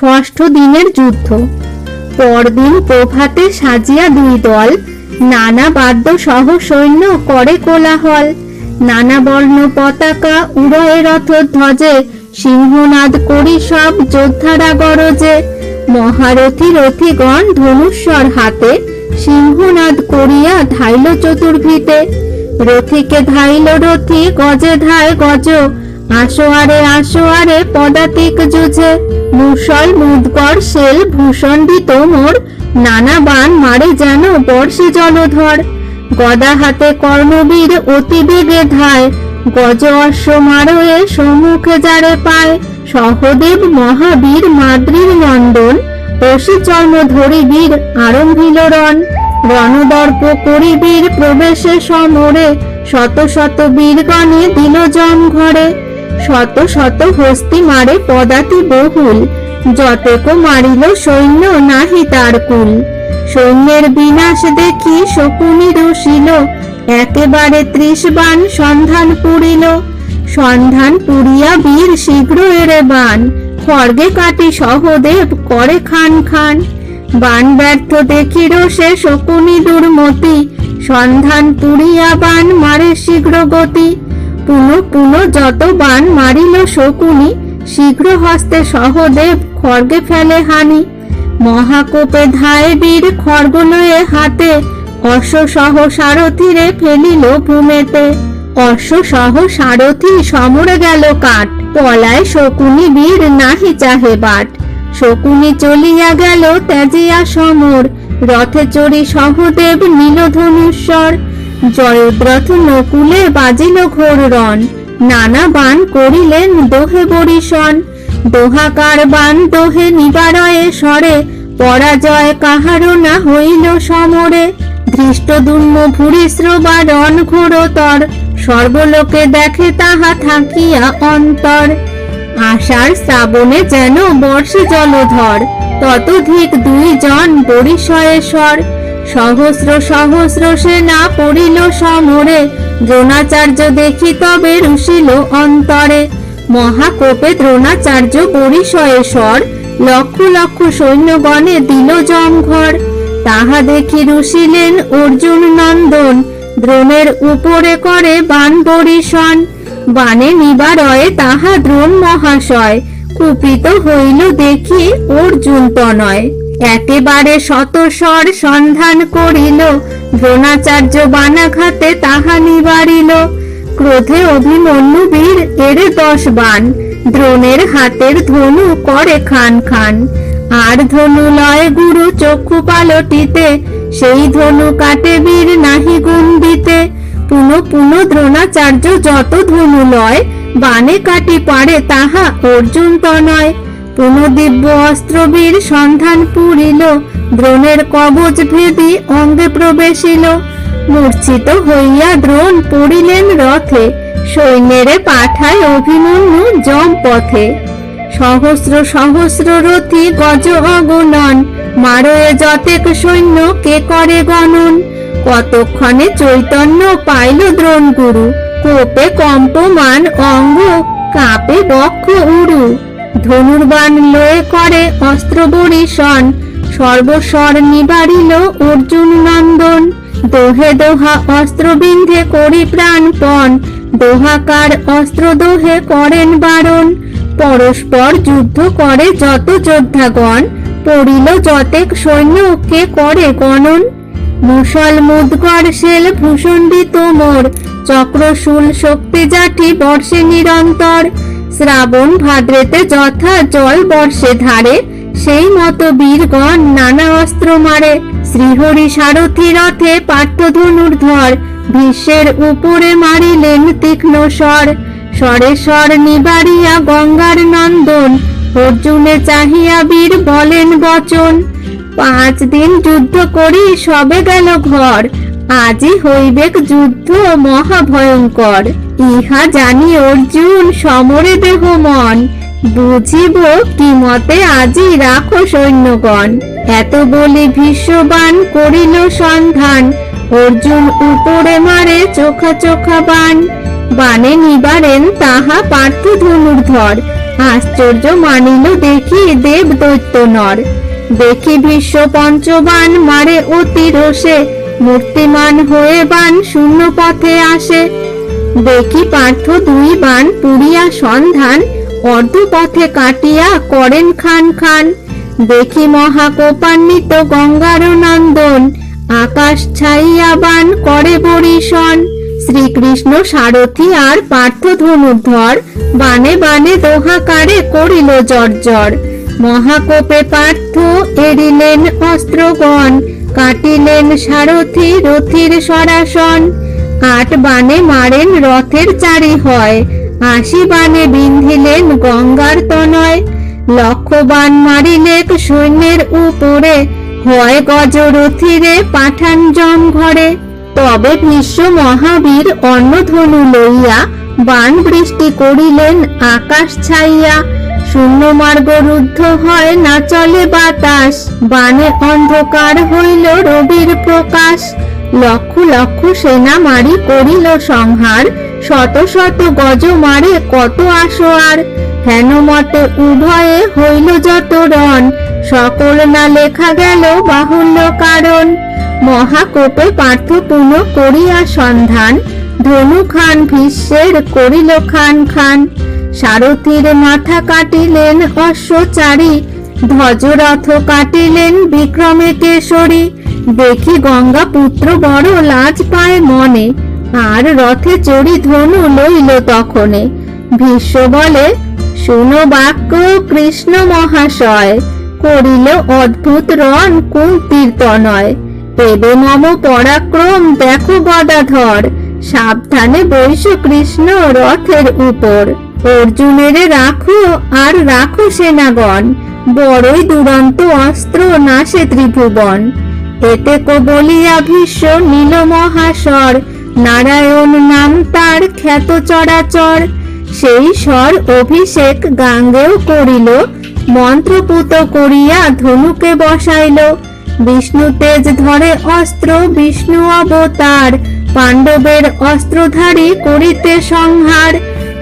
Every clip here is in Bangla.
ষষ্ঠ দিনের যুদ্ধ। পরদিন প্রভাতে সাজিয়া দুই দল নানা বাদ্য সহ সৈন্য করে কোলাহল। নানা বর্ণ পতাকা উড়য়ে রথ ধ্বজে সিংহনাদ করি সব যোদ্ধারা গরজে। মহারথী রথীগণ ধনুস্বর হাতে সিংহনাদ করিয়া ধাইল চতুর্ভিতে। রথিকে ধাইল রথি গজে ধায় গজ আসোয়ারে আসোয়ারে পদাতিক যুঝে। মুসল মুদকর শেল, ভূষণ্ডিত মোর, নানা বান মারে যেন বর্ষে জলধর। গদা হাতে কর্ণবীর অতি বেগে ধায়, গজ অশ্ব মারয়ে সম্মুখে যারে পায়। সহদেব মহাবীর মাদ্রির নন্দন অসি চর্ম ধরি বীর আরম্ভিল রণ। রণদর্প করি বীর প্রবেশে সমরে, শত শত বীরগণে দিল জম ঘরে। শত শত হস্তি মারে পদাতি বহুল। যতেক মারিল সৈন্য নাহি তার কুল। সৈন্যের বিনাশ দেখি শকুনি রুশিল একেবারে ত্রিশ বান সন্ধান পুরিল। সন্ধান পুরিয়া বীর শীঘ্র এরে বান। খড়গে কাটি সহদেব করে খান খান। বান ব্যর্থ দেখিল সে শকুনি দুর্মতি। সন্ধান পুরিয়া বান মারে শীঘ্র গতি। পুনঃ পুনঃ যত বান মারিল শকুনি, শীঘ্র হস্তে সহদেব খড়গে ফেলে হানি। মহাকোপে ধায় বীর খড়গ লয়ে হাতে, অশ্ব সহ সারথিরে ফেলিল ভূমেতে। অশ্ব সহ সারথি সমরে গেল কাঠ, পলায় শকুনি বীর নাহি চাহে বাট। শকুনি চলিয়া গেল ত্যাজিয়া সমর, রথে চড়ি সহদেব নীল জয়দ্রথ নকুলে বাজিল ঘোর রণ। নানা বান করিলেন দোহে বরিশন দোহাকার বান দোহে নিবারয়ে সরে পরাজয় কাহারও না হইল সমরে। ধৃষ্ট দুর্ম ভূরিশ্র বা রণ ঘোরতর। সর্বলোকে দেখে তাহা থাকিয়া অন্তর। আষাঢ় শ্রাবণে যেন বর্ষে জলধর। ততধিক দুই জন বরিশয়ে স্বর। সহস্র সহস্র সেনা পড়িল সমরে, দ্রোণাচার্য দেখি তবে রুশিল অন্তরে। মহাকোপে দ্রোণাচার্য পরিসয়ে স্বর, লক্ষ লক্ষ সৈন্যগণে দিল জমঘর। তাহা দেখি রুশিলেন অর্জুন নন্দন, দ্রোণের উপরে করে বান বরিশন। বানে নিবারয়ে তাহা দ্রোণ মহাশয়, কুপিত হইল দেখি অর্জুন তনয়। একেবারে শতস্বর সন্ধান করিল, দ্রোণাচার্য বানাঘাতে তাহা নিবারিল। ক্রোধে অভিমন্যু বীর এরে দশ বান, দ্রোণের হাতের ধনু করে খান খান। আর ধনু লয় গুরু চক্ষু পালটিতে, সেই ধনু কাটে বীর নাহি গুণ দিতে পুনঃ পুনঃ দ্রোণাচার্য যত ধনু লয়, বানে কাটি পারে তাহা অর্জুন তনয়। পুনঃ দিব্য অস্ত্রবীর সন্ধান পুরিল, দ্রোণের কবচ ভেদি অঙ্গে প্রবেশিল। মূর্ছিত হইয়া দ্রোণ পড়িলেন রথে, সৈন্যেরে পাঠায় অভিমন্যু জম পথে। সহস্র সহস্র রথী গজ অগণন, মারয়ে যতেক সৈন্য কে করে গণন? কতক্ষণে চৈতন্য পাইল দ্রোণ গুরু কোপে কম্পমান অঙ্গ, কাপে বক্ষ উড়ু ধনুর্বাণ লয়ে করে অস্ত্র বরিশন সর্বস্বর নিবারিল অর্জুন নন্দন। দোহে দোহা অস্ত্র বিন্ধে করি প্রাণপণ। দোহাকার অস্ত্র দোহে করেন বারণ। পরস্পর যুদ্ধ করে যত যোদ্ধাগণ, পড়িল যতেক সৈন্য কে করে গণন। মুসল মুদগর শেল ভূষণ্ডিত মোর, চক্রশূল শক্তি জাঠি বর্ষে নিরন্তর। শ্রাবণ ভাদ্রেতে যথা জল বর্ষে ধারে, সেই মতো বীরগণ নানা অস্ত্র মারে। শ্রীহরি সারথি রথে পাঠ্যধনুর ধর, ভীষ্মের উপরে মারিলেন তীক্ষ্ণ স্বর। স্বরে স্বর নিবারিয়া গঙ্গার নন্দন, অর্জুনে চাহিয়া বীর বলেন বচন। পাঁচ দিন যুদ্ধ করি, সবে গেল ঘর, আজই হইবেক যুদ্ধ মহাভয়ঙ্কর ইহা জানি অর্জুন, সমরে দেহ মন। বুঝিব কি মতে আজি রাখো সৈন্যগণ। এত বলি ভীষ্মবান করিল সন্ধান। অর্জুন উপরে মারে চোখা চোখা বান। বানে নিবারেন তাহা পার্থ ধনুর্ধর। আশ্চর্য মানিল দেখি দেব দৈত্য নর দেখি বিশ্ব পঞ্চবান মারে অতি রোষে মূর্তিমান হয়ে বান শূন্য পথে আসে। দেখি পার্থ দুই বান পুরিয়া সন্ধান, অর্ধপথে কাটিয়া করেন খান খান। দেখি মহাকোপান্বিত গঙ্গার নন্দন, আকাশ ছাইয়া বান করে বরিশন। শ্রীকৃষ্ণ সারথি আর পার্থ ধনুর্ধর বানে বানে দোহাকারে করিল জর্জর। মহাকোপে পার্থ এড়িলেন অস্ত্রগণ, কাটিলেন সারথি রথির সরাসন। আট বানে মারেন রথের চারি হয়, আশি বানে বিন্ধিলেন গঙ্গার তনয়, লক্ষ বান মারিলেক সৈন্যের উপরে, হয় গজরথিরে পাঠান জম ঘরে। তবে ভীষ্ম মহাবীর অন্নধনু লইয়া বান বৃষ্টি করিলেন আকাশ ছাইয়া, শূন্য মার্গ রুদ্ধ হয় না চলে বাতাস বানে অন্ধকার হইল রবির প্রকাশ। লক্ষ লক্ষ সেনা মারি করিল সংহার। শত শত গজ মারে কত আসোয়ার। হেন মতে উভয়ে হইল যত রণ। সকল না লেখা গেল বাহুল্য কারণ। মহাকোপে পার্থ পুনঃ করিয়া সন্ধান। ধনু খান ভীষ্মের করিল খান খান। সারথীর মাথা কাটিলেন অশ্বচারী। ধ্বজরথ কাটিলেন বিক্রমে কেশরী। দেখি গঙ্গা পুত্র বড় লাজ পায় মনে, আর রথে চড়ি ধনু লইল তখনে। ভীষ্ম বলে, শুনো বাক্য কৃষ্ণ মহাশয়, করিল অদ্ভুত রণ কুন্তির তনয় দেবে মম পরাক্রম দেখো গদাধর, সাবধানে বৈশ কৃষ্ণ রথের উপর। অর্জুনের রাখো আর রাখো সেনাগণ, বড়ই দুরন্ত অস্ত্র নাশে ত্রিভুবন। এতে কো বলিয়া ভীষ্ম নীল মহাস্বর। নারায়ণ নাম তার খ্যাত চরাচর। সেই স্বর অভিষেক গাঙ্গেও করিল, মন্ত্রপুত করিয়া ধনুকে বসাইল। বিষ্ণু তেজ ধরে অস্ত্র, বিষ্ণু অবতার। পাণ্ডবের অস্ত্রধারী করিতে সংহার।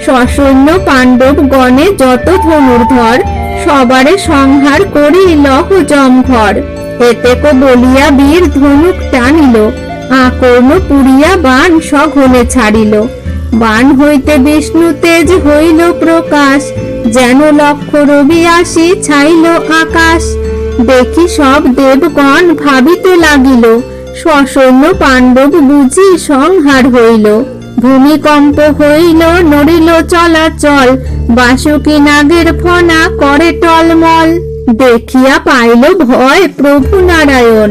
সসৈন্য পাণ্ডব গণে যত ধনুর্ধর, সবারে সংহার করি লহ জমঘর এতে কো বলিয়া বীর ধনুক টানিল আকর্ণ পুরিয়া বান সঘনে ছাড়িল। বান হইতে বিষ্ণু তেজ হইল প্রকাশ, যেন লক্ষ রবি আসি ছাইল আকাশ। দেখি সব দেবগণ ভাবিতে লাগিল সসৈন্য পাণ্ডব বুঝি সংহার হইল। ভূমিকম্প হইল, নড়িল চলাচল, বাসুকি নাগের ফনা করে টলমল। দেখিয়া পাইল ভয় প্রভু নারায়ণ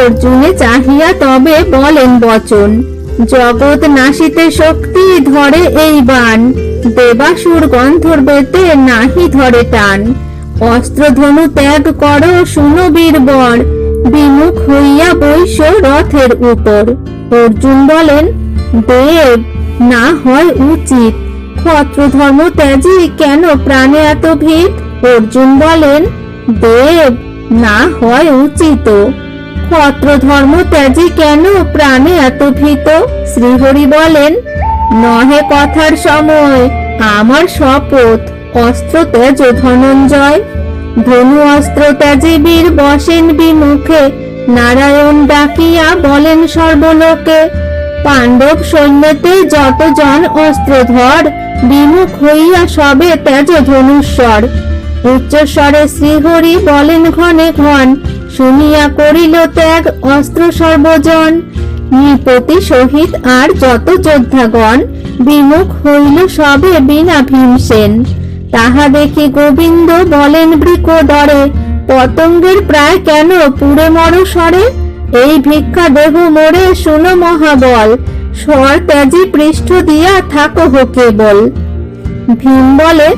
অর্জুনে চাহিয়া তবে বলেন বচন, জগৎ নাশিতে শক্তি ধরে এই বান দেবাসুর গন্ধর্বেতে নাহি ধরে টান, অস্ত্রধনু ত্যাগ করো শুনো বীরবর, বিমুখ হইয়া বৈশ রথের উপর। অর্জুন বলেন, দেব, না হয় উচিত ক্ষত্র ধর্ম ত্যাজি কেন প্রাণে এত ভিত? অর্জুন বলেন, দেব না হয় উচিত। ক্ষত্র ধর্ম ত্যাজি কেন প্রাণে এত ভীত শ্রীহরি বলেন, নহে কথার সময়, আমার শপথ, অস্ত্র তেজ ধনঞ্জয়। ধনু অস্ত্র ত্যাজি বীর বসেন বিমুখে, নারায়ণ ডাকিয়া বলেন সর্বলোকে। পাণ্ডব সৈন্যতে যতজন অস্ত্রধর, বিমুখ হইয়া সবে তেজ ধনুস্বর উচ্চস্বরে শ্রীহরি বলেন, ঘনে ঘন শুনিয়া করিল ত্যাগ অস্ত্র সর্বজন। নৃপতি সহিত আর যত যোদ্ধাগণ বিমুখ হইল সবে বিনা ভীমসেন। তাহা দেখি গোবিন্দ বলেন বৃক দরে, পতঙ্গের প্রায় কেন পুড়ে মর সরে এই ভিক্ষা দেহ মোরে, শুনো মহাবল, স্বর ত্যাজি পৃষ্ঠ দিয়া থাকো কেবল। ভীম বলে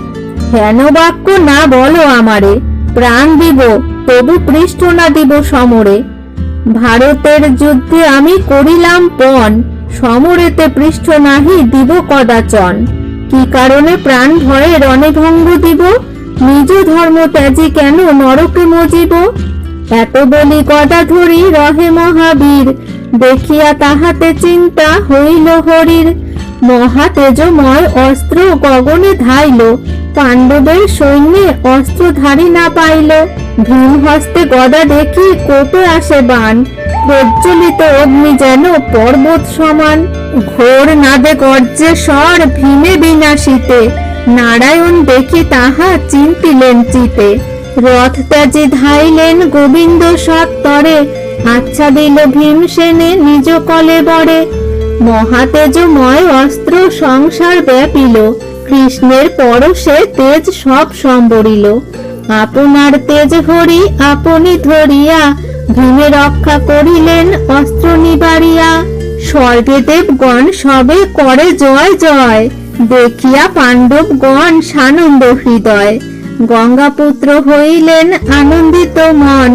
হেন বাক্য না বলো আমারে? প্রাণ দিব, তবু পৃষ্ঠ না দিব সমরে। ভারতের যুদ্ধে আমি করিলাম পণ, সমরেতে পৃষ্ঠ নাহি দিব কদাচন। কি কারণে প্রাণ ভয়ে রণে ভঙ্গ দিব? নিজ ধর্ম ত্যাজি কেন নরকে মজিব? এত বলি গদা ধরি রহে মহাবীর, দেখিয়া তাহাতে চিন্তা হইল হরির। মহা তেজময় অস্ত্র গগনে ধাইল পাণ্ডবের সৈন্যে অস্ত্রধারী না পাইল ভীম হস্তে গদা দেখি কোপে আসে বান। প্রজ্বলিত অগ্নি যেন পর্বত সমান। ঘোর নাদে গর্জে স্বর ভীমে বিনাশিতে। নারায়ণ দেখি তাহা চিন্তিলেন চিতে। রথ ত্যাজি ধাইলেন গোবিন্দ সত্তরে। আচ্ছা দিল ভীমসেনে নিজ কলে বড়ে মহাতেজময় অস্ত্র সংসার ব্যাপিল। কৃষ্ণের পরশে তেজ সব সম্বরিল। আপনার তেজ হরি আপনি ধরিয়া ভীমে রক্ষা করিলেন অস্ত্র নিবারিয়া। স্বর্গে দেবগণ সবে করে জয় জয়, দেখিয়া পাণ্ডবগণ সানন্দ হৃদয়। গঙ্গাপুত্র হইলেন আনন্দিত মন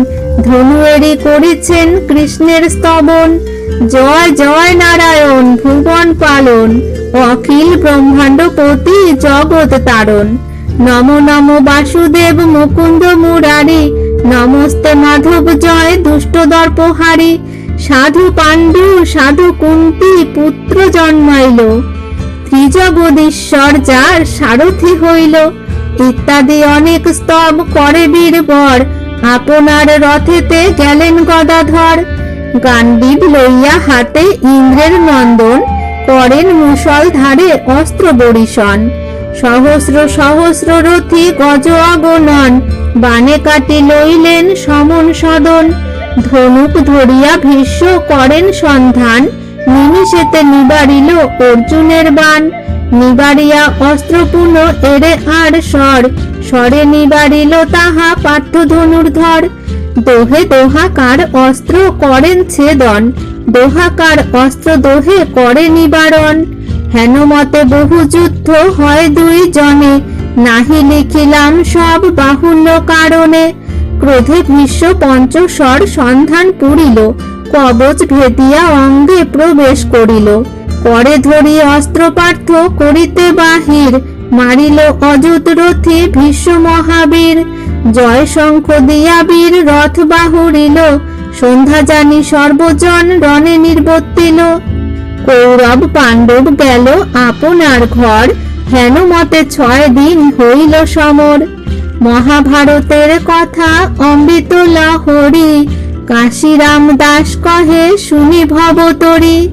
ধনু ধনুয়েরি করেছেন কৃষ্ণের স্তবন। জয় জয় নারায়ণ, ভুবন পালন। অখিল ব্রহ্মাণ্ডপতি জগৎ তারণ। নম নম বাসুদেব মুকুন্দ মুরারি, নমস্তে মাধব জয় দুষ্ট দর্পহারি, সাধু পাণ্ডু, সাধু কুন্তি পুত্র জন্মাইল। ত্রিজগদীশ্বর যার সারথি হইল, ইত্যাদি অনেক স্তব করে বীরবর, আপনার রথেতে গেলেন গদাধর। গান্ডীব লইয়া হাতে ইন্দ্রের নন্দন করেন মুসল ধারে অস্ত্র বরিশন সহস্র সহস্র রথী গজ অগণন বানে কাটি লইলেন সমন সদন। ধনুক ধরিয়া ভীষ্ম করেন সন্ধান, নিমিষেতে নিবারিল অর্জুনের বান। নিবারিয়া অস্ত্রপূর্ণ এরে আর স্বর স্বরে নিবারিল তাহা পার্থ ধনুর্ধর। দোহে দোহাকার অস্ত্র করেন ছেদন দোহাকার অস্ত্র দোহে করে নিবারণ। হেন মতে বহু যুদ্ধ হয় দুই জনে। নাহি লিখিলাম সব বাহুল্য কারণে। ক্রোধে ভীষ্ম পঞ্চস্বর সন্ধান পুরিল। কবচ ভেদিয়া অঙ্গে প্রবেশ করিল। পরে ধরি অস্ত্র পার্থ করিতে বাহির। মারিল অযুত রথে ভীষ্ম মহাবীর জয় শঙ্খ দিয়া বীর রথ বাহুরিল সন্ধ্যা জানি সর্বজন রণে নির্বর্তিল কৌরব পাণ্ডব গেল আপনার ঘর। হেন মতে ছয় দিন হইল সমর। মহাভারতের কথা অমৃত লাহরি। কাশিরাম দাস কহে, শুনি ভবতরী